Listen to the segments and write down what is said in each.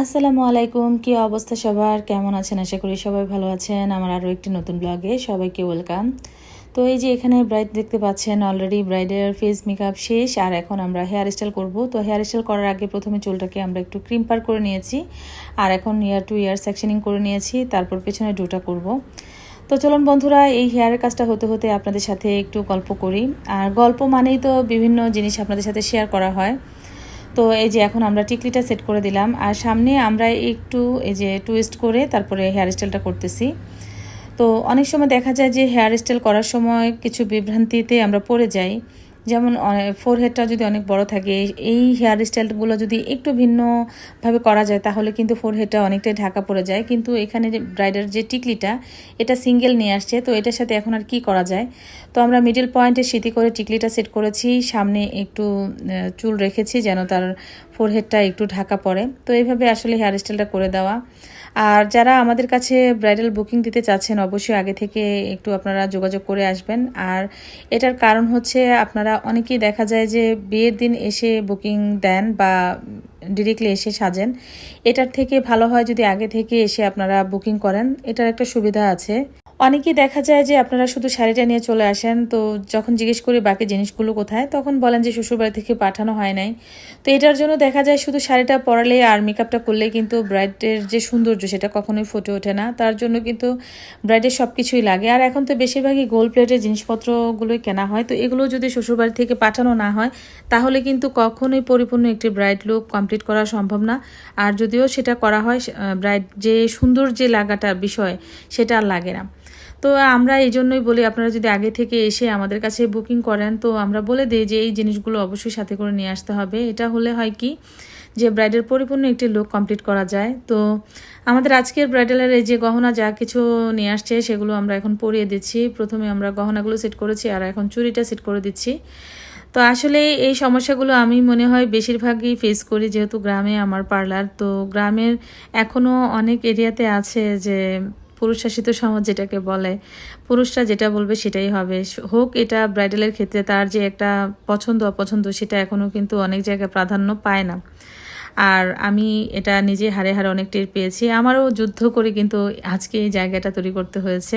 আসসালামু আলাইকুম, কি অবস্থা সবার? কেমন আছেন? আশা করি সবাই ভালো আছেন। আমার আরও একটি নতুন ব্লগে সবাইকে ওয়েলকাম তো এই যে এখানে ব্রাইড দেখতে পাচ্ছেন অলরেডি ব্রাইডের ফেস মেকআপ শেষ, আর এখন আমরা হেয়ার স্টাইল করব। তো হেয়ার স্টাইল করার আগে প্রথমে চুলটাকে আমরা একটু ক্রিম পার করে নিয়েছি, আর এখন ইয়ার টু ইয়ার সেকশনিং করে নিয়েছি, তারপর পেছনে ডুটা করব। তো চলুন বন্ধুরা, এই হেয়ারের কাজটা হতে হতে আপনাদের সাথে একটু গল্প করি। আর গল্প মানেই তো বিভিন্ন জিনিস আপনাদের সাথে শেয়ার করা হয়। তো এই যে এখন আমরা টিকলিটা সেট করে দিলাম। আর সামনে আমরা একটু এই যে টুইস্ট করে তারপরে হেয়ার স্টাইলটা করতেছি। তো অনেক সময় দেখা যায় যে হেয়ার স্টাইল করার সময় কিছু বিভ্রান্তিতে আমরা পড়ে যাই। যেমন ফোরহেডটা যদি অনেক বড় থাকে, এই হেয়ার স্টাইলগুলো যদি একটু ভিন্নভাবে করা যায়, তাহলে কিন্তু ফোরহেডটা অনেকটাই ঢাকা পড়ে যায়। কিন্তু এখানে যে ব্রাইডার যে টিকলিটা, এটা সিঙ্গেল নিয়ে আসছে। তো এটার সাথে এখন আর কি করা যায়? তো আমরা মিডিল পয়েন্টে স্মৃতি করে টিকলিটা সেট করেছি। সামনে একটু চুল রেখেছি যেন তার ফোরহেডটা একটু ঢাকা পড়ে। তো এইভাবে আসলে হেয়ার স্টাইলটা করে দেওয়া। আর যারা আমাদের কাছে ব্রাইডাল বুকিং দিতে চাচ্ছেন, অবশ্যই আগে থেকে একটু আপনারা যোগাযোগ করে আসবেন। আর এটার কারণ হচ্ছে, আপনারা অনেকেই দেখা যায় যে বিয়ের দিন এসে বুকিং দেন বা ডিরেক্টলি এসে সাজেন। এটার থেকে ভালো হয় যদি আগে থেকে এসে আপনারা বুকিং করেন। এটার একটা সুবিধা আছে। অনেকেই দেখা যায় যে আপনারা শুধু শাড়িটা নিয়ে চলে আসেন, তো যখন জিজ্ঞেস করি বাকি জিনিসগুলো কোথায়, তখন বলেন যে শ্বশুরবাড়ি থেকে পাঠানো হয় নাই। তো এটার জন্য দেখা যায় শুধু শাড়িটা পরালে আর মেকআপটা করলে কিন্তু ব্রাইডের যে সৌন্দর্য সেটা কখনোই ফুটে ওঠে না। তার জন্য কিন্তু ব্রাইডের সব কিছুই লাগে। আর এখন তো বেশিরভাগই গোল্ড প্লেটের জিনিসপত্রগুলোই কেনা হয়। তো এগুলো যদি শ্বশুরবাড়ি থেকে পাঠানো না হয়, তাহলে কিন্তু কখনোই পরিপূর্ণ একটি ব্রাইড লুক কমপ্লিট করা সম্ভব না। আর যদিও সেটা করা হয় ব্রাইড যে সুন্দর যে লাগাটা বিষয়, সেটা আর লাগে না। তো আমরা এই জন্যই বলি, আপনারা যদি আগে থেকে এসে আমাদের কাছে বুকিং করেন, তো আমরা বলে দিই যে এই জিনিসগুলো অবশ্যই সাথে করে নিয়ে আসতে হবে। এটা হলে হয় কি, যে ব্রাইডের পরিপূর্ণ একটি লুক কমপ্লিট করা যায়। তো আমাদের আজকের ব্রাইডালের এই যে গহনা যা কিছু নিয়ে আসছে, সেগুলো আমরা এখন পরিয়ে দিচ্ছি। প্রথমে আমরা গহনাগুলো সেট করেছি আর এখন চুরিটা সেট করে দিচ্ছি। তো আসলে এই সমস্যাগুলো আমি মনে হয় বেশিরভাগই ফেস করি, যেহেতু গ্রামে আমার পার্লার তো গ্রামের এখনও অনেক এরিয়াতে আছে যে পুরুষ শাসিত সমাজ যেটাকে বলে, পুরুষরা যেটা বলবে সেটাই হবে। হোক এটা ব্রাইডালের ক্ষেত্রে তার যে একটা পছন্দ, অপছন্দ, সেটা এখনও কিন্তু অনেক জায়গায় প্রাধান্য পায় না। আর আমি এটা নিজে হারে হারে অনেক টের পেয়েছি। আমারও যুদ্ধ করে কিন্তু আজকে এই জায়গাটা তৈরি করতে হয়েছে।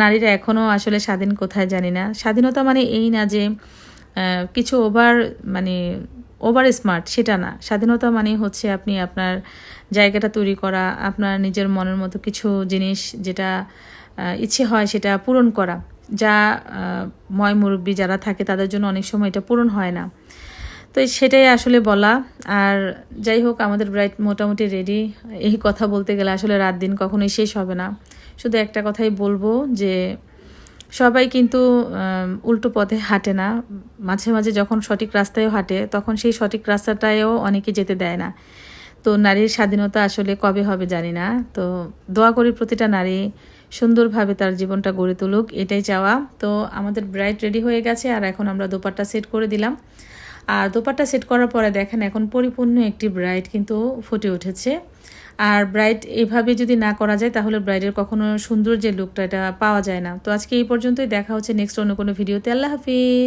নারীরা এখনও আসলে স্বাধীন কোথায় জানি না। স্বাধীনতা মানে এই না যে কিছু ওভার মানে ওভার স্মার্ট সেটা না। স্বাধীনতা মানে হচ্ছে আপনি আপনার জায়গাটা তৈরি করা, আপনার নিজের মনের মতো কিছু জিনিস যেটা ইচ্ছে হয় সেটা পূরণ করা। যা ময় মুরব্বী যারা থাকে তাদের জন্য অনেক সময় এটা পূরণ হয় না। তো সেটাই আসলে বলা। আর যাই হোক, আমাদের ব্রাইট মোটামুটি রেডি এই কথা বলতে গেলে আসলে রাত দিন কখনোই শেষ হবে না। শুধু একটা কথাই বলব যে সবাই কিন্তু উল্টো পথে হাঁটে না। মাঝে মাঝে যখন সঠিক রাস্তায়ও হাঁটে, তখন সেই সঠিক রাস্তাটায়ও অনেকে যেতে দেয় না। তো নারীর স্বাধীনতা আসলে কবে হবে জানি না। তো দোয়া করি প্রতিটা নারী সুন্দরভাবে তার জীবনটা গড়ে তুলুক, এটাই চাওয়া। তো আমাদের ব্রাইট রেডি হয়ে গেছে, আর এখন আমরা দোপারটা সেট করে দিলাম। আর দোপারটা সেট করার পরে দেখেন, এখন পরিপূর্ণ একটি ব্রাইট কিন্তু ফুটে উঠেছে। আর ব্রাইড এভাবে যদি না করা যায়, তাহলে ব্রাইডের কখনো সুন্দর যে লুকটা এটা পাওয়া যায় না। তো আজকে এই পর্যন্তই। দেখা হচ্ছে নেক্সট অন্য কোনো ভিডিওতে আল্লাহ হাফিজ।